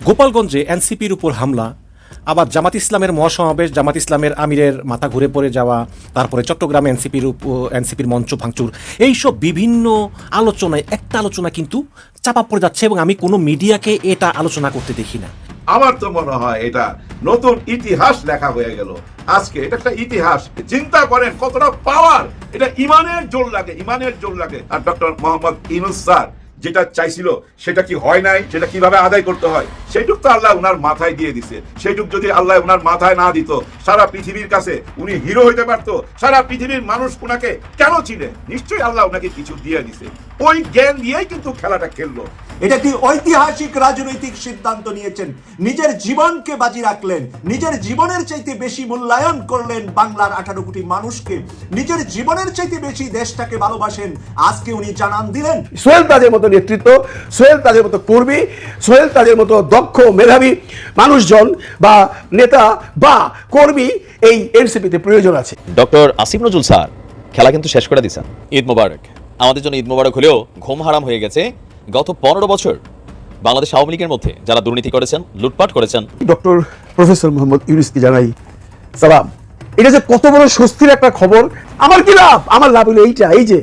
গোপালগঞ্জে এনসিপির উপর হামলা, আবার জামাত ইসলামের মহাসমাবেশ, জামাত ইসলামের আমিরের মাথা ঘুরে পড়ে যাওয়া, তারপরে চট্টগ্রামে এনসিপির এনসিপির মঞ্চ ভাঙচুর। এইসব বিভিন্ন আলোচনায় একটা আলোচনা কিন্তু চাপা পড়ে যাচ্ছে এবং আমি কোনো মিডিয়াকে এটা আলোচনা করতে দেখি না। আমার তো মনে হয় এটা নতুন ইতিহাস লেখা হয়ে গেল। আজকে এটা একটা ইতিহাস। চিন্তা করেন কতটা পাওয়ার এটা ইমানের জোর লাগে, ইমানের জোর লাগে। আর ডক্টর মোহাম্মদ ইনুস স্যার যেটা চাইছিল, সেটা কি হয় নাই, সেটা কীভাবে আদায় করতে হয়, সেইটুক তো আল্লাহ উনার মাথায় দিয়ে দিছে। সেইটুক যদি আল্লাহ উনার মাথায় না দিত, সারা পৃথিবীর কাছে উনি হিরো হইতে পারত, সারা পৃথিবীর মানুষ উনাকে কেন চিনে? নিশ্চয়ই আল্লাহ উনাকে কিছু দিয়ে দিছে। ওই জ্ঞান দিয়েই কিন্তু খেলাটা খেললো। এটা একটি ঐতিহাসিক রাজনৈতিক সিদ্ধান্ত নিয়েছেন? নিজের জীবনকে বাজি রাখলেন নিজের জীবনের চাইতে বেশি মূল্যায়ন করলেন বাংলার আঠারো কোটি মানুষকে। নিজের জীবনের চাইতে বেশি দেশটাকে ভালোবাসেন আজকে উনি জানান দিলেন। সোহেল তাজের মতো নেতৃত্ব সোহেল তাজের মতো কর্মী সোহেল তাজের মতো দক্ষ মেধাবী মানুষজন বা নেতা বা কর্মী এই এনসিপিতে প্রয়োজন আছে। ডক্টর আসিফ নজরুল স্যার খেলা কিন্তু শেষ করে দিছেন ঈদ মোবারক। আমাদের জন্য ঈদ মোবারক হলেও ঘুম হারাম হয়ে গেছে। গত পনেরো বছর বাংলাদেশ আওয়ামী লীগের মধ্যে যারা দুর্নীতি করেছেন লুটপাট করেছেন। ডক্টর প্রফেসর মোহাম্মদ ইউনুসকে জানাই সালাম। এটা যে কত বড় স্বস্তির একটা খবর আমার কি লাভ? আমার লাভ হলো এইটা এই যে।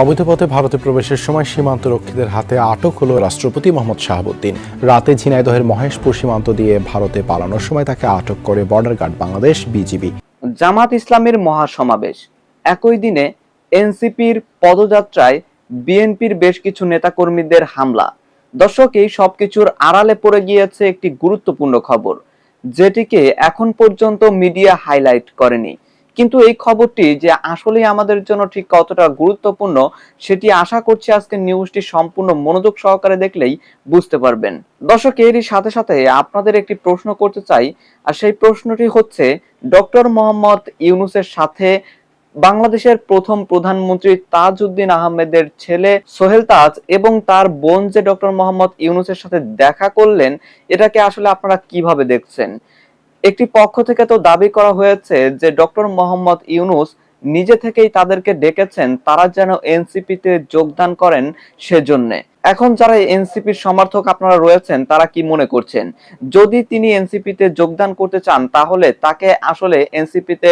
অবৈধ পথে ভারতে প্রবেশের সময় সীমান্ত রক্ষীদের হাতে আটক হলো রাষ্ট্রপতি মোহাম্মদ শাহাবুদ্দিন। রাতে ঝিনাইদহের মহেশপুর সীমান্ত দিয়ে ভারতে পালানোর সময় তাকে আটক করে border guard Bangladesh BGB. Jamaat ইসলামের মহাসমাবেশ। একই দিনে এনসিপির পদযাত্রায় বিএনপির বেশ কিছু নেতাকর্মীদের হামলা। দর্শক, এই সবকিছুর আড়ালে পড়ে গিয়েছে একটি গুরুত্বপূর্ণ খবর, যেটিকে এখন পর্যন্ত মিডিয়া হাইলাইট করেনি। কিন্তু এই খবরটি যে আসলেই আমাদের জন্য ঠিক কতটা গুরুত্বপূর্ণ, সেটি আশা করছি আজকে নিউজটি সম্পূর্ণ মনোযোগ সহকারে দেখলেই বুঝতে পারবেন। দর্শক, এরই সাথে সাথে আপনাদের একটি প্রশ্ন করতে চাই, আর সেই প্রশ্নটি হচ্ছে, ডক্টর মোহাম্মদ ইউনুসের সাথে বাংলাদেশের প্রথম প্রধানমন্ত্রী তাজউদ্দিন আহমেদের ছেলে সোহেল তাজ এবং তার বোন যে ডক্টর মোহাম্মদ ইউনুসের সাথে দেখা করলেন, এটাকে আসলে আপনারা কীভাবে দেখছেন? একটি পক্ষ থেকে তো দাবি করা হয়েছে যে ডক্টর মোহাম্মদ ইউনুস নিজে থেকেই তাদেরকে ডেকেছেন, তারা যেন এনসিপিতে যোগদান করেন সেজন্য। এখন যারা এনসিপির সমর্থক আপনারা রয়েছেন, তারা কি মনে করছেন? যদি তিনি এনসিপিতে যোগদান করতে চান, তাহলে তাকে আসলে এনসিপিতে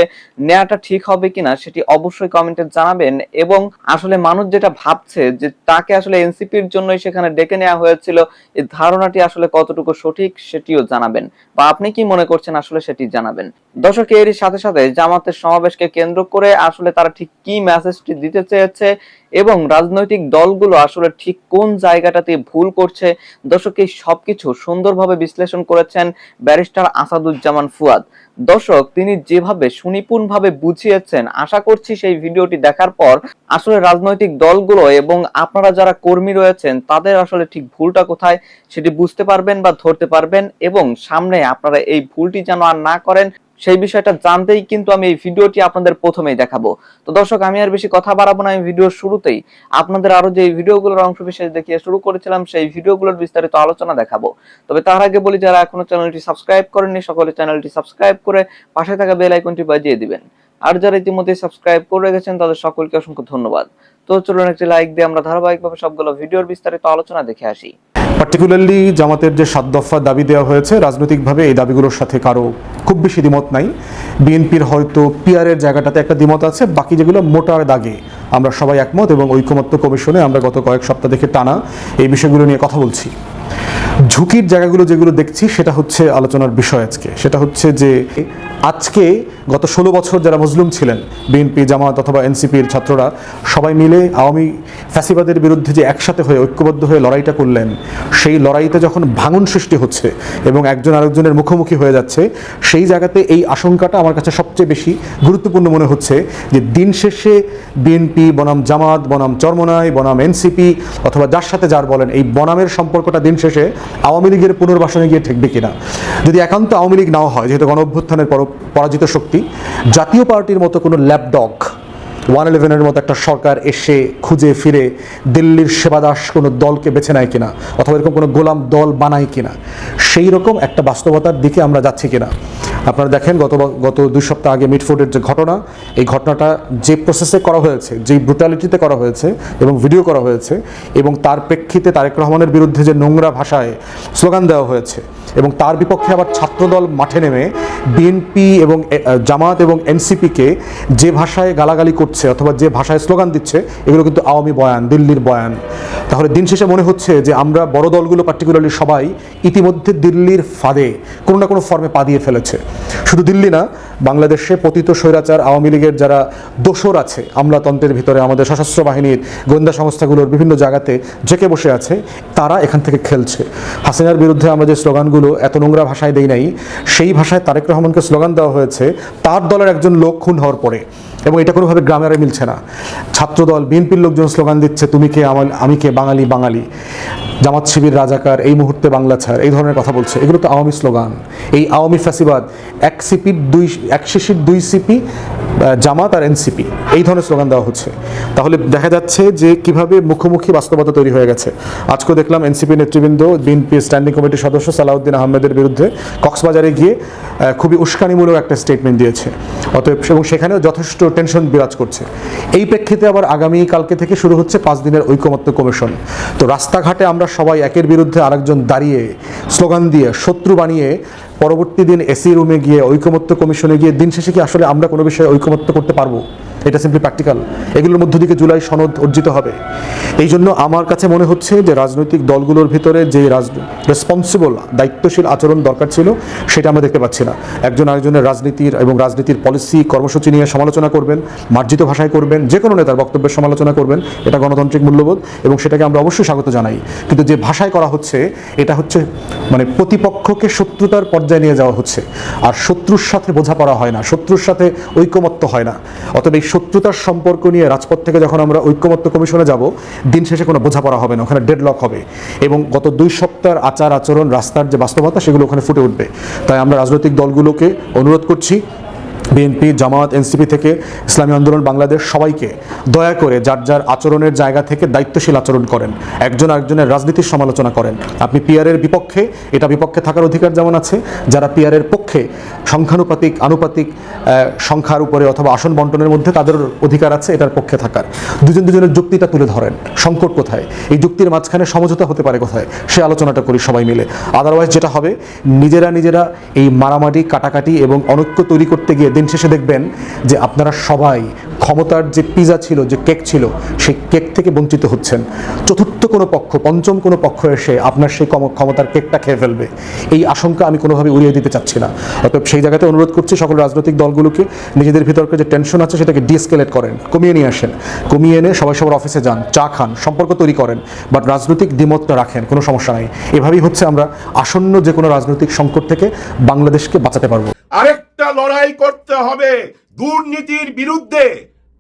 নেওয়াটা ঠিক হবে কিনা সেটি অবশ্যই কমেন্টে জানাবেন এবং আসলে মানুষ যেটা ভাবছে যে তাকে আসলে এনসিপির জন্যই সেখানে ডেকে নেওয়া হয়েছিল এই ধারণাটি আসলে কতটুকু সঠিক সেটিও জানাবেন বা আপনি কি মনে করছেন আসলে সেটি জানাবেন? দর্শক, এরই সাথে সাথে জামাতের সমাবেশকে কেন্দ্র করে আসলে তারা ঠিক কি মেসেজটি দিতে চেয়েছে এবং রাজনৈতিক দলগুলো আসলে ঠিক কোন জায়গাটাতে ভুল করছে। দর্শক এই সবকিছু সুন্দরভাবে বিশ্লেষণ করেছেন ব্যারিস্টার আসাদুজ্জামান ফুয়াদ। দর্শক, তিনি যেভাবে সুনিপুণভাবে বুঝিয়েছেন, আশা করছি সেই ভিডিওটি দেখার পর আসলে রাজনৈতিক দলগুলো এবং আপনারা যারা কর্মী রয়েছেন, তাদের আসলে ঠিক ভুলটা কোথায় সেটি বুঝতে পারবেন বা ধরতে পারবেন এবং সামনে আপনারা এই ভুলটি যেন আর না করেন সেই বিষয়টা জানতেই কিন্তু আমি এই ভিডিওটি আপনাদের প্রথমেই দেখাবো। তো দর্শক, আমি আর বেশি কথা বাড়াবো না, আমি ভিডিওর শুরুতেই আপনাদের আরও যে ভিডিওগুলোর অংশ বিশেষ দেখিয়ে শুরু করেছিলাম, সেই ভিডিওগুলোর বিস্তারিত আলোচনা দেখাবো। তবে তার আগে বলি, যারা এখনও চ্যানেলটি সাবস্ক্রাইব করেননি, সকলে চ্যানেলটি সাবস্ক্রাইব করে পাশে থাকা বেল আইকনটি বাজিয়ে দিবেন। আর যারা ইতিমধ্যে সাবস্ক্রাইব করে রেখেছেন, তাদের সকলকে অসংখ্য ধন্যবাদ। তো চলুন একটি লাইক দিয়ে আমরা ধারাবাহিকভাবে সবগুলো ভিডিওর বিস্তারিত আলোচনা দেখে আসি। পার্টিকুলারলি জামাতের যে সাত দফা দাবি দেওয়া হয়েছে, রাজনৈতিকভাবে এই দাবিগুলোর সাথে কারও খুব বেশি দ্বিমত নাই। বিএনপির হয়তো পিআরের জায়গাটাতে একটা দ্বিমত আছে, বাকি যেগুলো মোটার দাগে আমরা সবাই একমত এবং ঐকমত্য কমিশনে আমরা গত কয়েক সপ্তাহ থেকে টানা এই বিষয়গুলো নিয়ে কথা বলছি। ঝুঁকির জায়গাগুলো যেগুলো দেখছি, সেটা হচ্ছে আলোচনার বিষয় আজকে। সেটা হচ্ছে যে আজকে গত ষোলো বছর যারা মজলুম ছিলেন বিএনপি জামাত অথবা এনসিপির ছাত্ররা, সবাই মিলে আওয়ামী ফ্যাসিবাদের বিরুদ্ধে যে একসাথে হয়ে, ঐক্যবদ্ধ হয়ে লড়াইটা করলেন, সেই লড়াইতে যখন ভাঙন সৃষ্টি হচ্ছে এবং একজন আরেকজনের মুখোমুখি হয়ে যাচ্ছে, সেই জায়গাতে এই আশঙ্কাটা আমার কাছে সবচেয়ে বেশি গুরুত্বপূর্ণ মনে হচ্ছে যে দিন শেষে বিএনপি বনাম জামাত, বনাম চরমনাই, বনাম এনসিপি অথবা যার সাথে যার বলেন, এই বনামের সম্পর্কটা দিন শেষে আওয়ামী লীগের পুনর্বাসনে গিয়ে ঠেকবে কিনা? যদি একান্ত আওয়ামী লীগ নাও হয়, যেহেতু গণ অভ্যুত্থানের পর পরাজিত শক্তি, জাতীয় পার্টির মতো কোনো ল্যাপডগ ওয়ান ইলেভেনের মতো একটা সরকার এসে খুঁজে ফিরে দিল্লির সেবাদাস কোনো দলকে বেছে নেয় কিনা, অথবা এরকম কোনো গোলাম দল বানায় কিনা সেই রকম একটা বাস্তবতার দিকে আমরা যাচ্ছি কিনা? আপনারা দেখেন, গত গত দুই সপ্তাহ আগে মিটফোর্ডের যে ঘটনা, এই ঘটনাটা যে প্রসেসে করা হয়েছে, যে ব্রুটালিটিতে করা হয়েছে এবং ভিডিও করা হয়েছে এবং তার প্রেক্ষিতে তারেক রহমানের বিরুদ্ধে যে নোংরা ভাষায় স্লোগান দেওয়া হয়েছে এবং তার বিপক্ষে আবার ছাত্রদল মাঠে নেমে বিএনপি এবং জামাত এবং এনসিপিকে যে ভাষায় গালাগালি করছে অথবা যে ভাষায় স্লোগান দিচ্ছে, এগুলো কিন্তু আওয়ামী বয়ান, দিল্লির বয়ান। তাহলে দিন শেষে মনে হচ্ছে যে আমরা বড় দলগুলো পার্টিকুলারলি সবাই ইতিমধ্যে দিল্লির ফাঁদে কোনো না কোনো ফর্মে পা দিয়ে ফেলেছে। শুধু দিল্লি না, বাংলাদেশে পতিত স্বৈরাচার আওয়ামী লীগের যারা দোসর আছে, আমলাতন্ত্রের ভিতরে আমাদের সশস্ত্র বাহিনীর গোয়েন্দা সংস্থাগুলোর বিভিন্ন জায়গাতে জেকে বসে আছে, তারা এখান থেকে খেলছে। হাসিনার বিরুদ্ধে আমরা যে স্লোগানগুলো এত নোংরা ভাষায় দেই নাই, সেই ভাষায় তারেক রহমানকে স্লোগান দেওয়া হয়েছে, তার দলের একজন লোক খুন হওয়ার পরে। এবং এটা কোনোভাবে গ্রামের মিলছে না। ছাত্রদল, বিএনপির লোকজন স্লোগান দিচ্ছে, তুমি কে আমি কে, বাঙালি বাঙালি। জামাত শিবির, রাজাকার, এই মুহূর্তে বাংলা ছাড়, এই ধরনের কথা বলছে। এগুলো তো আওয়ামী স্লোগান। এই আওয়ামী ফ্যাসিবাদ, এক সিপির দুই, এক শিশির দুই সিপি জামাত আর এনসিপি, এই ধরনের স্লোগান দেওয়া হচ্ছে। তাহলে দেখা যাচ্ছে যে কীভাবে মুখোমুখি বাস্তবতা তৈরি হয়ে গেছে। আজকে দেখলাম এনসিপি নেতৃবৃন্দ, বিএনপি স্ট্যান্ডিং কমিটির সদস্য সালাউদ্দিন আহমেদের বিরুদ্ধে কক্সবাজারে গিয়ে খুবই উস্কানিমূলক একটা স্টেটমেন্ট দিয়েছে। অতএব এবং সেখানেও যথেষ্ট টেনশন বিরাজ করছে। এই প্রেক্ষিতে আবার আগামী কালকে থেকে শুরু হচ্ছে পাঁচ দিনের ঐকমত্য কমিশন তো রাস্তাঘাটে আমরা সবাই একের বিরুদ্ধে আরেকজন দাঁড়িয়ে স্লোগান দিয়ে শত্রু বানিয়ে পরবর্তী দিন এসি রুমে গিয়ে ঐকমত্য কমিশনে গিয়ে দিন শেষে কি আসলে আমরা কোনো বিষয়ে ঐকমত্য করতে পারব? এটা সিম্পলি প্র্যাকটিক্যাল এগুলোর মধ্য দিকে জুলাই সনদ অর্জিত হবে। এই জন্য আমার কাছে মনে হচ্ছে যে রাজনৈতিক দলগুলোর ভিতরে যে রাজ রেসপন্সিবল দায়িত্বশীল আচরণ দরকার ছিল, সেটা আমরা দেখতে পাচ্ছি না। একজন আরেকজনের রাজনীতির এবং রাজনীতির পলিসি কর্মসূচি নিয়ে সমালোচনা করবেন, মার্জিত ভাষায় করবেন যে কোনো নেতার বক্তব্যের সমালোচনা করবেন, এটা গণতান্ত্রিক মূল্যবোধ এবং সেটাকে আমরা অবশ্যই স্বাগত জানাই। কিন্তু যে ভাষায় করা হচ্ছে, এটা হচ্ছে মানে প্রতিপক্ষকে শত্রুতার পর্যায়ে নিয়ে যাওয়া হচ্ছে। আর শত্রুর সাথে বোঝাপড়া হয় না, শত্রুর সাথে ঐক্যমত্য হয় না। অতএব এই শত্রুতার সম্পর্ক নিয়ে রাজপথ থেকে যখন আমরা ঐক্যমত্য কমিশনে যাব, দিন শেষে কোনো বোঝাপড়া হবে না, ওখানে ডেডলক হবে। এবং গত দুই সপ্তাহের আচার আচরণ, রাস্তার যে বাস্তবতা, সেগুলো ওখানে ফুটে উঠবে। তাই আমরা রাজনৈতিক দলগুলোকে অনুরোধ করছি বিএনপি, জামাত, এনসিপি থেকে ইসলামী আন্দোলন, বাংলাদেশ সবাইকে দয়া করে যার যার আচরণের জায়গা থেকে দায়িত্বশীল আচরণ করেন। একজন আরেকজনের রাজনীতির সমালোচনা করেন। আপনি পিয়ারের বিপক্ষে, এটা বিপক্ষে থাকার অধিকার যেমন আছে, যারা পিয়ারের পক্ষে সংখ্যানুপাতিক, আনুপাতিক সংখ্যার উপরে অথবা আসন বন্টনের মধ্যে তাদের অধিকার আছে, এটার পক্ষে থাকার। দুজন দুজনের যুক্তিটা তুলে ধরেন, সংকট কোথায়? এই যুক্তির মাঝখানে সমঝোতা হতে পারে কোথায়? সে আলোচনাটা করি সবাই মিলে। আদারওয়াইজ যেটা হবে, নিজেরা নিজেরা এই মারামারি, কাটাকাটি এবং অনৈক্য তৈরি করতে গিয়ে দিন শেষে দেখবেন যে আপনারা সবাই ক্ষমতার যে পিজা ছিল, যে কেক ছিল, সেই কেক থেকে বঞ্চিত হচ্ছেন। চতুর্থ কোনো পক্ষ, পঞ্চম কোনো পক্ষ এসে আপনার সেই ক্ষমতার কেকটা খেয়ে ফেলবে। এই আশঙ্কা আমি কোনোভাবে উড়িয়ে দিতে চাচ্ছি না। অতএব সেই জায়গাতে অনুরোধ করছি সকল রাজনৈতিক দলগুলোকে, নিজেদের ভিতরকে যে টেনশন আছে সেটাকে ডিএসকেলেট করেন, কমিয়ে নিয়ে আসেন। কমিয়ে এনে সবাই সবার অফিসে যান, চা খান, সম্পর্ক তৈরি করেন বাট রাজনৈতিক দ্বিমতটা রাখেন, কোনো সমস্যা নাই। এভাবেই হচ্ছে আমরা আসন্ন যে কোনো রাজনৈতিক সংকট থেকে বাংলাদেশকে বাঁচাতে পারব। আরেকটা লড়াই করতে হবে দুর্নীতির বিরুদ্ধে।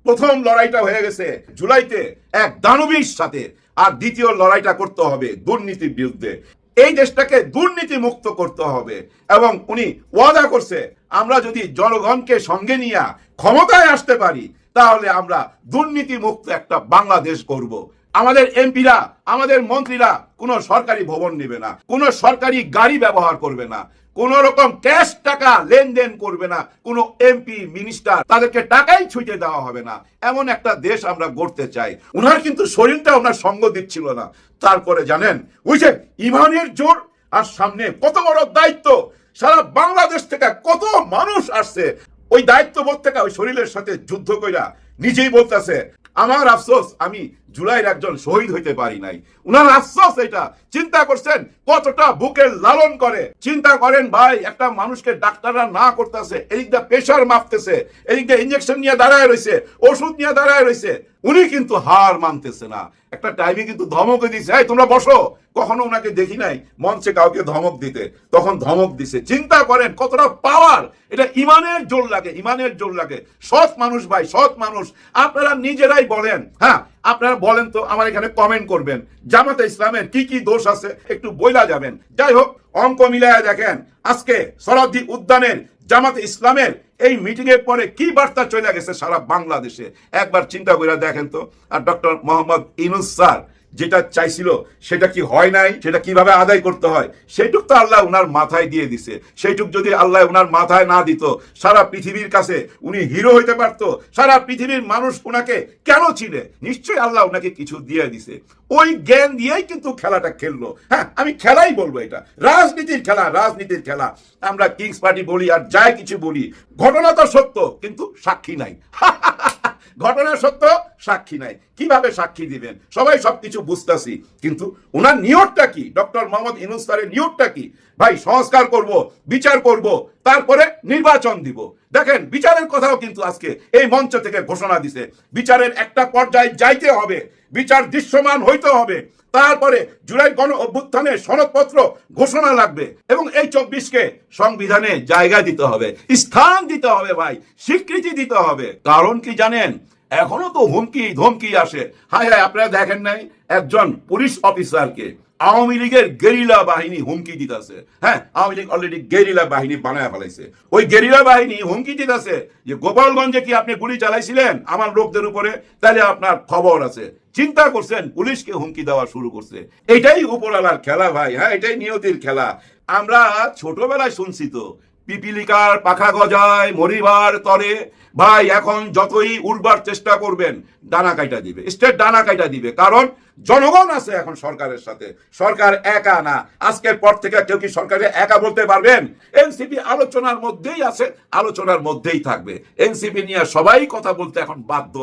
প্রথম লড়াইটা হয়ে গেছে জুলাইতে এক দানবীর সাথে, আর দ্বিতীয় লড়াইটা করতে হবে দুর্নীতির বিরুদ্ধে। এই দেশটাকে দুর্নীতি মুক্ত করতে হবে এবং উনি ওয়াদা করছে, আমরা যদি জনগণকে সঙ্গে নিয়ে ক্ষমতায় আসতে পারি, তাহলে আমরা দুর্নীতি মুক্ত একটা বাংলাদেশ করব আমাদের এমপিরা, আমাদের মন্ত্রীরা কোনো সরকারি ভবন নেবে না, কোনো সরকারি গাড়ি ব্যবহার করবে না। কোন রকম ক্যাশ টাকা লেনদেন করবে না। কোনো এমপি মিনিস্টার তাদেরকে টাকাই ছুটে দেওয়া হবে না। এমন একটা দেশ আমরা গড়তে চাই। উনার কিন্তু শরীরটা ওনার সঙ্গ দিচ্ছিল না। তারপরে জানেন যে ইমানের জোর আর সামনে কত বড় দায়িত্ব। সারা বাংলাদেশ থেকে কত মানুষ আসছে। ওই দায়িত্ববোধ থেকে ওই শরীরের সাথে যুদ্ধ কইরা নিজেই বলতেছে, আমার আফসোস, আমি জুলাইয়ের একজন শহীদ হইতে পারি নাই। উনার আফসোস এটা। চিন্তা করছেন কতটা বুকের লালন করে। চিন্তা করেন, ভাই, একটা মানুষকে ডাক্তাররা না করতেছে এদিকটা প্রেশার মাপতেছে এদিকটা ইঞ্জেকশন নিয়ে দাঁড়ায় রয়েছে ওষুধ নিয়ে দাঁড়ায় রয়েছে উনি কিন্তু হার মানতেছে না। একটা টাইমে কিন্তু ধমক দিছে এই, তোমরা বসো। কখনো ওনাকে দেখি নাই মঞ্চে কাউকে ধমক দিতে। তখন ধমক দিছে। চিন্তা করেন কতটা পাওয়ার এটা ইমানের জোর লাগে, ইমানের জোর লাগে। সৎ মানুষ ভাই, সৎ মানুষ। আপনারা নিজেরাই বলেন হ্যাঁ আপনারা বলেন তো আমার এখানে কমেন্ট করবেন। জামাতে ইসলামের কি কি দোষ আছে? একটু বইলা যাবেন। যাই হোক, অঙ্ক মিলাইয়া দেখেন। আজকে সরাদ্দি উদ্যানের জামাতে ইসলামের এই মিটিং এর পরে কি বার্তা চলে গেছে সারা বাংলাদেশে? একবার চিন্তা করে দেখেন তো। আর ডক্টর মোহাম্মদ ইনুস স্যার যেটা চাইছিল, সেটা কি হয় নাই? সেটা কীভাবে আদায় করতে হয়? সেইটুক তো আল্লাহ উনার মাথায় দিয়ে দিছে। সেইটুক যদি আল্লাহ উনার মাথায় না দিত, সারা পৃথিবীর কাছে উনি হিরো হইতে পারতো। সারা পৃথিবীর মানুষ উনাকে কেন চিনে? নিশ্চয়ই আল্লাহ উনাকে কিছু দিয়ে দিছে। ওই জ্ঞান দিয়েই কিন্তু খেলাটা খেললো। হ্যাঁ আমি খেলাই বলব এটা। রাজনীতির খেলা রাজনীতির খেলা। আমরা কিংস পার্টি বলি আর যাই কিছু বলি। ঘটনা তো সত্য, কিন্তু সাক্ষী নাই। ঘটনা সত্য, সাক্ষী নাই। কীভাবে সাক্ষী দিবেন? সবাই সবকিছু বুঝতেছি। কিন্তু ওনার নিয়তটা কি? ডক্টর মোহাম্মদ ইনুস নিয়োগটা কি? ভাই, সংস্কার করব, বিচার করব, তারপরে নির্বাচন দিব। দেখেন, বিচারের কথাও কিন্তু আজকে এই মঞ্চ থেকে ঘোষণা দিছে। বিচারের একটা পর্যায়ে যাইতে হবে। বিচার দৃশ্যমান হইতে হবে। তারপরে জুলাই গণ অভ্যুত্থানের সনদপত্র ঘোষণা লাগবে এবং এই চব্বিশকে সংবিধানে জায়গা দিতে হবে, স্থান দিতে হবে ভাই, স্বীকৃতি দিতে হবে। কারণ কি জানেন, এখনও তো হুমকি, ধমকি আসে। হায় হায়, আপনারা দেখেন নাই, একজন পুলিশ অফিসারকে আওয়ামী লীগের গেরিলা বাহিনী হুমকি দিতেছে। হ্যাঁ আওয়ামী লীগ অলরেডি গেরিলা বাহিনী বানায় ফেলাইছে। ওই গেরিলা বাহিনী হুমকি দিতেছে যে, গোপালগঞ্জে কি আপনি গুলি চালাইছিলেন? আমার লোকদের উপরে, তাহলে আপনার খবর আছে। চিন্তা করছেন, পুলিশকে হুমকি দেওয়া শুরু করছে। এটাই উপরওয়ালার খেলা ভাই হ্যাঁ এটাই নিয়তির খেলা। আমরা ছোটবেলায় শুনছি তো, পিপিলিকার পাখা গজায় মরিবার তরে, ভাই, এখন যতই উড়বার চেষ্টা করবেন, ডানা কাইটা দিবে, স্টেট ডানা কাইটা দিবে। কারণ জনগণ আছে এখন সরকারের সাথে, সরকার একা না। আজকের পর থেকে কেউ কি সরকারে একা বলতে পারবেন? এনসিপি আলোচনার মধ্যেই আছে, আলোচনার মধ্যেই থাকবে। এনসিপি নিয়ে সবাই কথা বলতে এখন বাধ্য।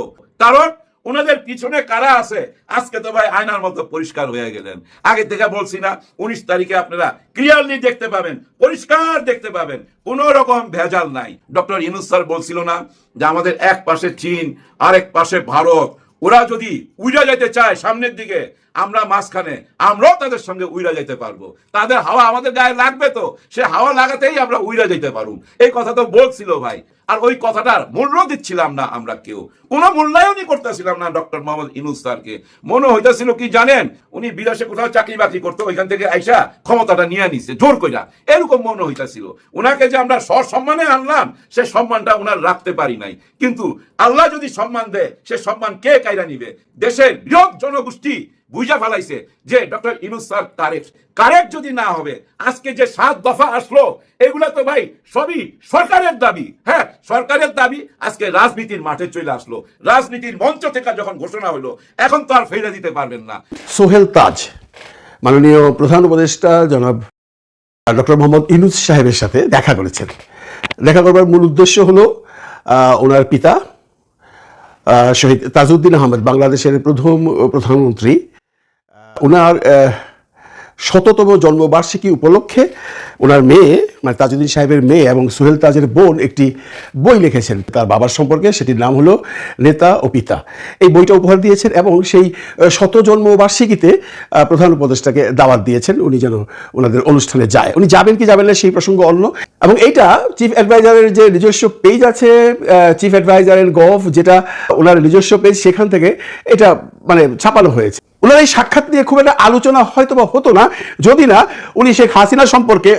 কারণ ওনাদের পিছনে কারা আছে? আজকে তো ভাই আয়নার মতো পরিষ্কার হয়ে গেলেন। আগে থেকে বলছি না, উনিশ তারিখে আপনারা ক্লিয়ারলি দেখতে পাবেন, পরিষ্কার দেখতে পাবেন, কোন রকম ভেজাল নাই। ডক্টর ইনুস স্যার বলছিল না যে আমাদের এক পাশে চীন, আরেক পাশে ভারত। ওরা যদি উইরা যেতে চায় সামনের দিকে আমরা মাঝখানে, আমরাও তাদের সঙ্গে উইরা যেতে পারব। তাদের হাওয়া আমাদের গায়ে লাগবে তো, সে হাওয়া লাগাতেই আমরা উইরা যেতে পারব এই কথা তো বলছিল ভাই, আর ওই কথাটার মূল্য দিচ্ছিলাম না আমরা কেউ। কোনো মূল্যায়নই করতেছিলাম না ডক্টর মোহাম্মদ ইনুস স্যারকে। মনে হইতেছিল কি জানেন, উনি বিদেশে কোথাও চাকরি বাকরি করতো, ওইখান থেকে আইসা ক্ষমতাটা নিয়ে নিছে, জোর কইরা। এরকম মনে হইতেছিল। ওনাকে যে আমরা সসম্মানে আনলাম, সে সম্মানটা ওনার রাখতে পারি নাই। কিন্তু আল্লাহ যদি সম্মান দেয়, সে সম্মান কে কাইরা নিবে? দেশের বৃহৎ জনগোষ্ঠী বুঝা ফেলাইছে যে doctor Yunus sir correct. Correct যদি না হবে, আজকে যে সাত দফা আসলো, এগুলা তো ভাই সবই সরকারের দাবি। হ্যাঁ সরকারের দাবি আজকে রাজনীতির মাঠে চলে আসলো। রাজনীতির মঞ্চ থেকে যখন ঘোষণা হলো, এখন তো আর ফেলে দিতে পারবেন না। সোহেল তাজ, মাননীয় প্রধান উপদেষ্টা জনাব ডক্টর মোহাম্মদ ইনুস সাহেবের সাথে দেখা করেছেন। দেখা করবার মূল উদ্দেশ্য হলো ওনার পিতা শহীদ তাজউদ্দিন আহমেদ, বাংলাদেশের প্রথম প্রধানমন্ত্রী। ওনার শততম জন্মবার্ষিকী উপলক্ষে ওনার মেয়ে মানে তাজউদ্দিন সাহেবের মেয়ে এবং সোহেল তাজের বোন একটি বই লিখেছেন। তার বাবার সম্পর্কে সেটির নাম হলো নেতা ও পিতা। এই বইটা উপহার দিয়েছেন এবং সেই আহ, শত জন্মবার্ষিকীতে আহ, প্রধান উপদেষ্টাকে দাওয়াত দিয়েছেন। উনি যেন ওনাদের অনুষ্ঠানে যায়। উনি যাবেন কি যাবেন না সেই প্রসঙ্গ অন্য। এবং এইটা চিফ অ্যাডভাইজারের যে নিজস্ব পেজ আছে চিফ অ্যাডভাইজারের গভ যেটা ওনার নিজস্ব পেজ সেখান থেকে এটা মানে ছাপানো হয়েছে। ওনার এই সাক্ষাৎ নিয়ে খুব একটা আলোচনা হয়তো বা হতো না। যদি না উনি শেখ হাসিনা সম্পর্কে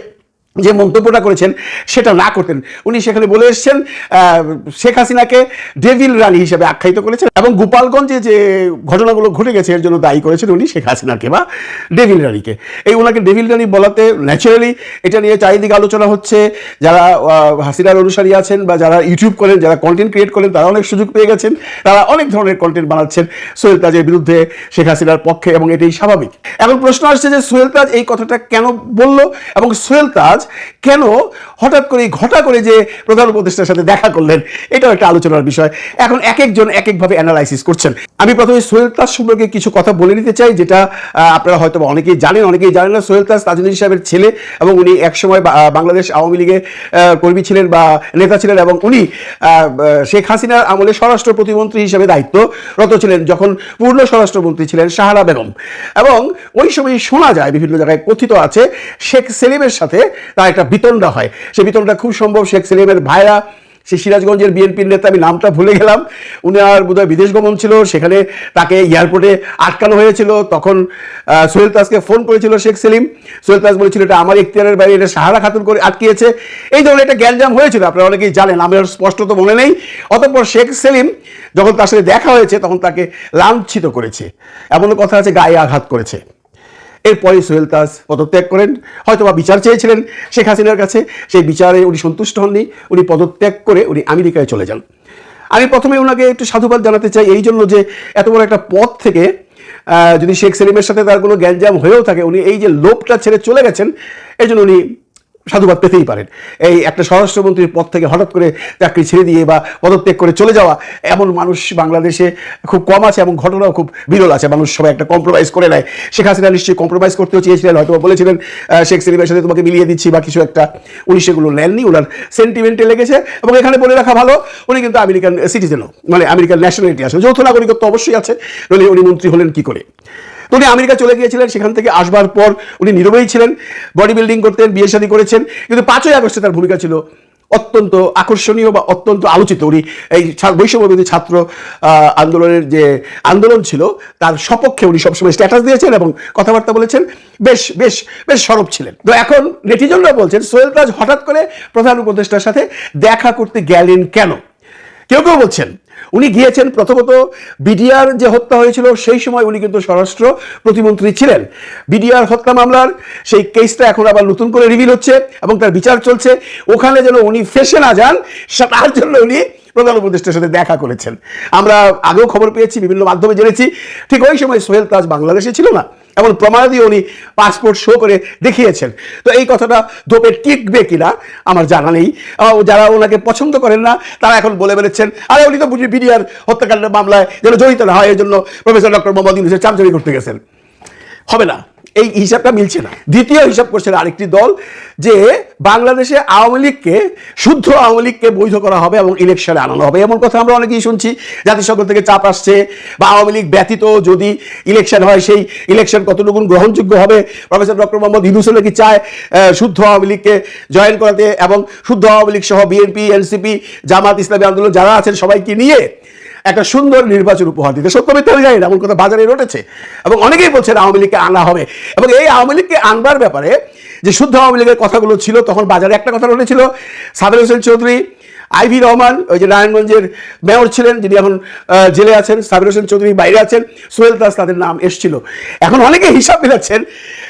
যে মন্তব্যটা করেছেন, সেটা না করতেন। উনি সেখানে বলে এসেছেন শেখ হাসিনাকে ডেভিল রানী হিসেবে আখ্যায়িত করেছেন এবং গোপালগঞ্জে যে ঘটনাগুলো ঘটে গেছে, এর জন্য দায়ী করেছেন উনি শেখ হাসিনাকে বা ডেভিল রানীকে। এই ওনাকে ডেভিল রানী বলাতে ন্যাচারালি এটা নিয়ে চারিদিকে আলোচনা হচ্ছে। যারা হাসিনার অনুসারী আছেন বা যারা ইউটিউব করেন, যারা কন্টেন্ট ক্রিয়েট করেন, তারা অনেক সুযোগ পেয়ে গেছেন। তারা অনেক ধরনের কন্টেন্ট বানাচ্ছেন সোহেল তাজের বিরুদ্ধে শেখ হাসিনার পক্ষে এবং এটাই স্বাভাবিক। এখন প্রশ্ন আসছে যে সোহেল তাজ এই কথাটা কেন বলল এবং সোহেল তাজ কেন হঠাৎ করে, ঘটা করে যে প্রধান উপদেষ্টার সাথে দেখা করলেন, এটাও একটা আলোচনার বিষয়। এখন এক একজন এক একভাবে অ্যানালাইসিস করছেন। আমি প্রথমে সোহেল তাজ সম্পর্কে কিছু কথা বলে নিতে চাই, যেটা আপনারা হয়তো অনেকেই জানেন অনেকেই জানেন না। সোহেল তাজ তাজুদ্দিন সাহেবের ছেলে এবং উনি একসময় বাংলাদেশ আওয়ামী লীগের কর্মী ছিলেন বা নেতা ছিলেন এবং উনি শেখ হাসিনার আমলে স্বরাষ্ট্র প্রতিমন্ত্রী হিসেবে দায়িত্বরত ছিলেন, যখন পূর্ণ স্বরাষ্ট্রমন্ত্রী ছিলেন সাহারা বেগম। এবং ওই সময় শোনা যায়, বিভিন্ন জায়গায় কথিত আছে, শেখ সেলিমের সাথে তার একটা বিতণ্ডা হয়। সেই বিতণ্ডা খুব সম্ভব, শেখ সেলিমের ভাইরা, সে সিরাজগঞ্জের বিএনপির নেতা, আমি নামটা ভুলে গেলাম। উনি আর বোধহয় বিদেশ গমন ছিল, সেখানে তাকে এয়ারপোর্টে আটকানো হয়েছিল। তখন সোহেল তাজকে ফোন করেছিল শেখ সেলিম। সোহেল তাজ বলেছিল, এটা আমার ইখতিয়ারের বাইরে, এটা সাহারা খাতুন করে আটকিয়েছে। এই ধরনের একটা গ্যাঞ্জাম হয়েছিল, আপনারা অনেকেই জানেন আমার স্পষ্ট তো মনে নেই। অতঃপর শেখ সেলিম যখন তার সাথে দেখা হয়েছে, তখন তাকে লাঞ্ছিত করেছে। এমন কথা আছে, গায়ে আঘাত করেছে। এরপরে সোহেল তাস পদত্যাগ করেন। হয়তো বা বিচার চেয়েছিলেন শেখ হাসিনার কাছে। সেই বিচারে উনি সন্তুষ্ট হননি। উনি পদত্যাগ করে উনি আমেরিকায় চলে যান। আমি প্রথমে ওনাকে একটু সাধুবাদ জানাতে চাই এই জন্য যে এত বড় একটা পথ থেকে যদি শেখ সেলিমের সাথে তার কোনো গ্যাঞ্জাম হয়েও থাকে, উনি এই যে লোভটা ছেড়ে চলে গেছেন এই জন্য উনি সাধুবাদ পেতেই পারেন। এই একটা স্বরাষ্ট্রমন্ত্রীর পদ থেকে হঠাৎ করে চাকরি ছেড়ে দিয়ে বা পদত্যাগ করে চলে যাওয়া, এমন মানুষ বাংলাদেশে খুব কম আছে এবং ঘটনাও খুব বিরল আছে। মানুষ সবাই একটা কম্প্রোমাইজ করে নেয়। শেখ হাসিনা নিশ্চয়ই কম্প্রোমাইজ করতেও চেয়েছিলেন হয়তো বলেছিলেন শেখ সেলিমের সাথে তোমাকে মিলিয়ে দিচ্ছি বা কিছু একটা। উনি সেগুলো নেননি ওনার সেন্টিমেন্টে লেগেছে এবং এখানে বলে রাখা ভালো, উনি কিন্তু আমেরিকান সিটিজেনও মানে আমেরিকান ন্যাশনালিটি আছে। যৌথ নাগরিকত্ব অবশ্যই আছে। নইলে উনি মন্ত্রী হলেন কি করে? তো উনি আমেরিকা চলে গিয়েছিলেন, সেখান থেকে আসবার পর উনি নীরবেই ছিলেন, বডি বিল্ডিং করতেন, বিয়ে শাদী করেছেন, কিন্তু পাঁচই আগস্টে তার ভূমিকা ছিল অত্যন্ত আকর্ষণীয় বা অত্যন্ত আলোচিত। উনি এই বৈষম্যবিরোধী ছাত্র আন্দোলনের যে আন্দোলন ছিল, তার সপক্ষে উনি সবসময় স্ট্যাটাস দিয়েছেন এবং কথাবার্তা বলেছেন। বেশ বেশ বেশ সরব ছিলেন। তো এখন নেটিজনরা বলছেন সোহেল তাজ হঠাৎ করে প্রধান উপদেষ্টার সাথে দেখা করতে গেলেন কেন? কেউ কেউ বলছেন, উনি গিয়েছেন প্রথমত বিডিআর যে হত্যা হয়েছিল, সেই সময় উনি কিন্তু স্বরাষ্ট্র প্রতিমন্ত্রী ছিলেন। বিডিআর হত্যা মামলার সেই কেসটা এখন আবার নতুন করে রিভিল হচ্ছে এবং তার বিচার চলছে। ওখানে যেন উনি ফেসে না যান তার জন্য উনি প্রধান উপদেষ্টার সাথে দেখা করেছেন। আমরা আগেও খবর পেয়েছি, বিভিন্ন মাধ্যমে জেনেছি। ঠিক ওই সময় সোহেল তাজ বাংলাদেশে ছিল না। এমন প্রমাণাদি উনি পাসপোর্ট শো করে দেখিয়েছেন। তো এই কথাটা ধোপে টিকবে কিনা আমার জানা নেই। যারা ওনাকে পছন্দ করেন না, তারা এখন বলে বেড়েছেন, আরে উনি তো বুঝি বিডিআর হত্যাকাণ্ডের মামলায় যেন জড়িত না হয় এই জন্য প্রফেসর ডক্টর মোহাম্মদ ইউনুসের চামচামি করতে গেছেন। হবে না। এই হিসাবটা মিলছে না। দ্বিতীয় হিসাব করছেন আরেকটি দল যে বাংলাদেশে আওয়ামী লীগকে, শুদ্ধ আওয়ামী লীগকে বৈধ করা হবে এবং ইলেকশনে আনানো হবে। এমন কথা আমরা অনেকেই শুনছি, জাতিসংঘ থেকে চাপ আসছে বা আওয়ামী লীগ ব্যতীত যদি ইলেকশন হয় সেই ইলেকশন কতটুকু গ্রহণযোগ্য হবে? প্রফেসর ডক্টর মোহাম্মদ ইউনুসও নাকি চায় শুদ্ধ আওয়ামী লীগকে জয়েন করাতে এবং শুদ্ধ আওয়ামী লীগ সহ বিএনপি এনসিপি জামাত, ইসলামী আন্দোলন যারা আছেন সবাইকে নিয়ে একটা সুন্দর নির্বাচন উপহার দিতে। সত্য মিথ্যা আমি জানি না, এমন কথা বাজারে রটেছে। এবং অনেকেই বলছেন আওয়ামী লীগকে আনা হবে। এবং এই আওয়ামী লীগকে আনবার ব্যাপারে যে শুদ্ধ আওয়ামী লীগের কথাগুলো ছিল, তখন বাজারে একটা কথা রটেছিল। সাদর হোসেন চৌধুরী, আইভি রহমান, ওই যে নারায়ণগঞ্জের মেয়র ছিলেন, যিনি এখন জেলে আছেন সাবির হোসেন চৌধুরী বাইরে আছেন, সোহেল দাস তাদের নাম এসছিল। এখন অনেকে হিসাব মিলাচ্ছেন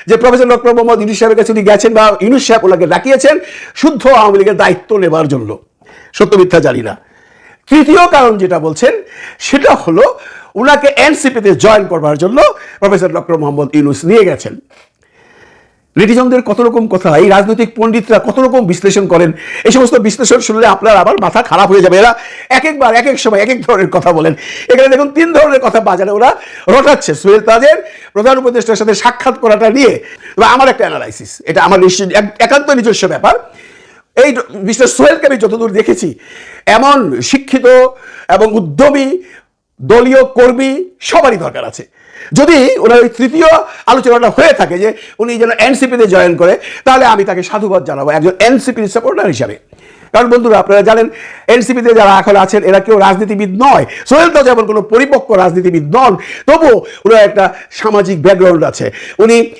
যে প্রফেসর ডক্টর মোহাম্মদ ইউনুস সাহেবের কাছে গেছেন বা ইউনুস সাহেব ওনাকে ডাকিয়েছেন শুদ্ধ আওয়ামী লীগের দায়িত্ব নেবার জন্য। সত্য মিথ্যা জানি না। তৃতীয় কারণ যেটা বলছেন, সেটা হলো ওনাকে এনসিপিতে জয়েন করবার জন্য প্রফেসর ডক্টর মোহাম্মদ ইউনুস নিয়ে গেছেন। নেটিজনদের কত রকম কথা, এই রাজনৈতিক পণ্ডিতরা কত রকম বিশ্লেষণ করেন, এই সমস্ত বিশ্লেষণ শুনলে আপনার আবার মাথা খারাপ হয়ে যাবে। এরা এক একবার, এক এক সময়, এক এক ধরনের কথা বলেন। এখানে দেখুন, তিন ধরনের কথা বাজারে ওরা রটাচ্ছে। সোহেল তাজের প্রধান উপদেষ্টার সাথে সাক্ষাৎ করাটা নিয়ে আমার একটা অ্যানালাইসিস এটা আমার একান্ত নিজস্ব ব্যাপার। এই মিস্টার সোহেলকে আমি যতদূর দেখেছি, এমন শিক্ষিত এবং উদ্যমী দলীয় কর্মী সবারই দরকার আছে। যদি ওনার ওই তৃতীয় আলোচনাটা হয়ে থাকে যে উনি যেন এনসিপিতে জয়েন করে, তাহলে আমি তাকে সাধুবাদ জানাব, একজন এনসিপির সাপোর্টার হিসাবে। কারণ বন্ধুরা, আপনারা জানেন, এনসিপিতে যারা এখন আছেন, এরা কেউ রাজনীতিবিদ নয়। সোহেল তো যেমন কোনো পরিপক্ক রাজনীতিবিদ নন। তবু ওনার একটা সামাজিক ব্যাকগ্রাউন্ড আছে। উনি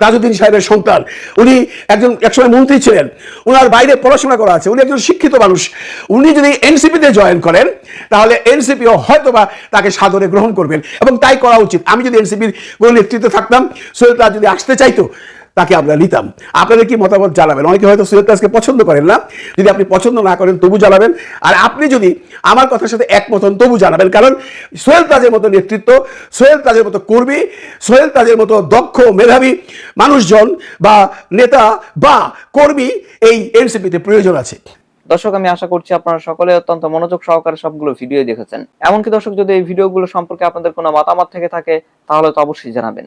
তাজউদ্দিন সাহেবের সন্তান। উনি একজন একসময় মন্ত্রী ছিলেন। ওনার বাইরে পড়াশোনা করা আছে। উনি একজন শিক্ষিত মানুষ। উনি যদি এনসিপিতে জয়েন করেন, তাহলে এনসিপিও হয়তো বা তাকে সাদরে গ্রহণ করবেন। এবং তাই করা উচিত। আমি যদি এনসিপির কোনো নেতৃত্বে থাকতাম, সোহেল তাজ যদি আসতে চাইতো তাকে আমরা নিতাম। আপনাদের কি মতামত জানাবেন? অনেকে হয়তো সৈয়দ তাজকে পছন্দ করেন না। যদি আপনি পছন্দ না করেন, তবু জানাবেন। আর আপনি যদি আমার কথার সাথে একমত হন, তবু জানাবেন। কারণ সোহেল তাজের মতো নেতৃত্ব, সোহেল তাজের মতো কর্মী, সোহেল তাজের মতো দক্ষ মেধাবী মানুষজন বা নেতা বা কর্মী এই এনসিপিতে প্রয়োজন আছে। দর্শক, আমি আশা করছি আপনারা সকলে অত্যন্ত মনোযোগ সহকারে সবগুলো ভিডিও দেখেছেন। এমনকি দর্শক, যদি এই ভিডিওগুলো সম্পর্কে আপনাদের কোনো মতামত থেকে থাকে, তাহলে তো অবশ্যই জানাবেন।